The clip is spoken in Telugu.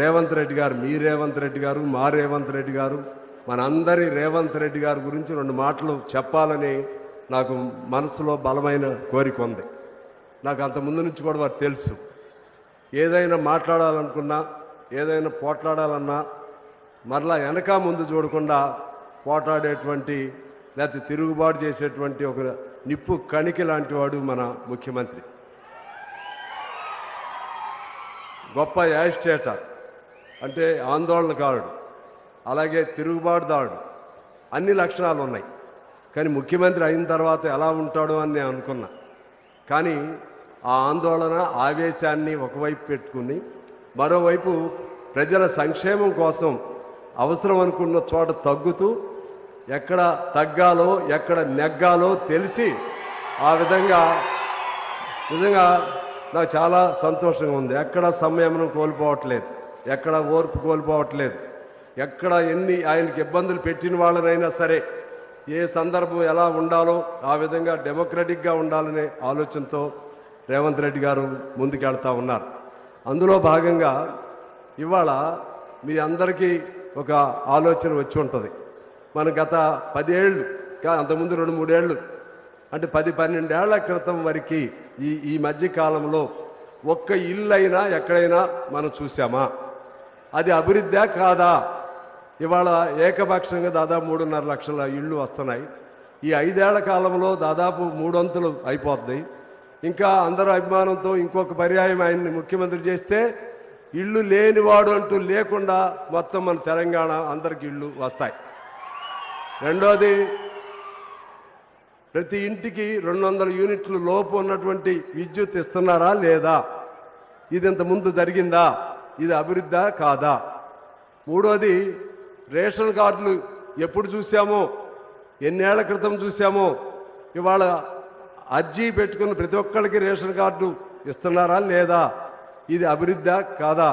రేవంత్ రెడ్డి గారు మీ రేవంత్ రెడ్డి గారు మా రేవంత్ రెడ్డి గారు మనందరి రేవంత్ రెడ్డి గారి గురించి రెండు మాటలు చెప్పాలని నాకు మనసులో బలమైన కోరిక ఉంది. నాకు అంత ముందు నుంచి కూడా వారు తెలుసు. ఏదైనా మాట్లాడాలనుకున్నా ఏదైనా పోట్లాడాలన్నా మరలా వెనక ముందు చూడకుండా పోట్లాడేటువంటి లేకపోతే తిరుగుబాటు చేసేటువంటి ఒక నిప్పు కణికి లాంటి వాడు మన ముఖ్యమంత్రి. గొప్ప యాజిటేటర్ అంటే ఆందోళనకారుడు అలాగే తిరుగుబాటుదారుడు. అన్ని లక్షణాలు ఉన్నాయి కానీ ముఖ్యమంత్రి అయిన తర్వాత ఎలా ఉంటాడో అని నేను అనుకున్నా. కానీ ఆ ఆందోళన ఆవేశాన్ని ఒకవైపు పెట్టుకుని మరోవైపు ప్రజల సంక్షేమం కోసం అవసరం అనుకున్న చోట తగ్గుతూ ఎక్కడ తగ్గాలో ఎక్కడ నెగ్గాలో తెలిసి ఆ విధంగా నిజంగా నాకు చాలా సంతోషంగా ఉంది. ఎక్కడ సంయమనం కోల్పోవట్లేదు. ఎక్కడ ఓర్పు కోల్పోవట్లేదు. ఎక్కడ ఎన్ని ఆయనకి ఇబ్బందులు పెట్టిన వాళ్ళనైనా సరే ఏ సందర్భం ఎలా ఉండాలో ఆ విధంగా డెమోక్రటిక్గా ఉండాలనే ఆలోచనతో రేవంత్ రెడ్డి గారు ముందుకెళ్తా ఉన్నారు. అందులో భాగంగా ఇవాళ మీ అందరికీ ఒక ఆలోచన వచ్చి ఉంటుంది. మన గత పదేళ్ళు అంతకుముందు రెండు మూడేళ్ళు అంటే పది పన్నెండేళ్ళ క్రితం వరకు ఈ ఈ మధ్య కాలంలో ఒక్క ఇల్లు అయినా ఎక్కడైనా మనం చూసామా అది అభివృద్ధా కాదా? ఇవాళ ఏకపక్షంగా దాదాపు మూడున్నర లక్షల ఇళ్ళు వస్తున్నాయి. ఈ ఐదేళ్ళ కాలంలో దాదాపు మూడొంతులు అయిపోద్ది ఇంకా అందరూ అభిమానంతో ఇంకొక పర్యాయం ఆయన్ని ముఖ్యమంత్రి చేస్తే ఇళ్ళు లేనివాడు అంటూ లేకుండా మొత్తం మన తెలంగాణ అందరికి ఇళ్ళు వస్తాయి. రెండోది ప్రతి ఇంటికి రెండు వందల యూనిట్లు లోపు ఉన్నటువంటి విద్యుత్ ఇస్తున్నారా లేదా? ఇది ఇంత ముందు జరిగిందా? ఇది అభివృద్ధా కాదా? మూడోది రేషన్ కార్డులు ఎప్పుడు చూసామో ఎన్నేళ్ళ క్రితం చూసామో ఇవాళ అర్జీ పెట్టుకున్న ప్రతి ఒక్కరికి రేషన్ కార్డు ఇస్తున్నారా లేదా? ఇది అభివృద్ధా కాదా?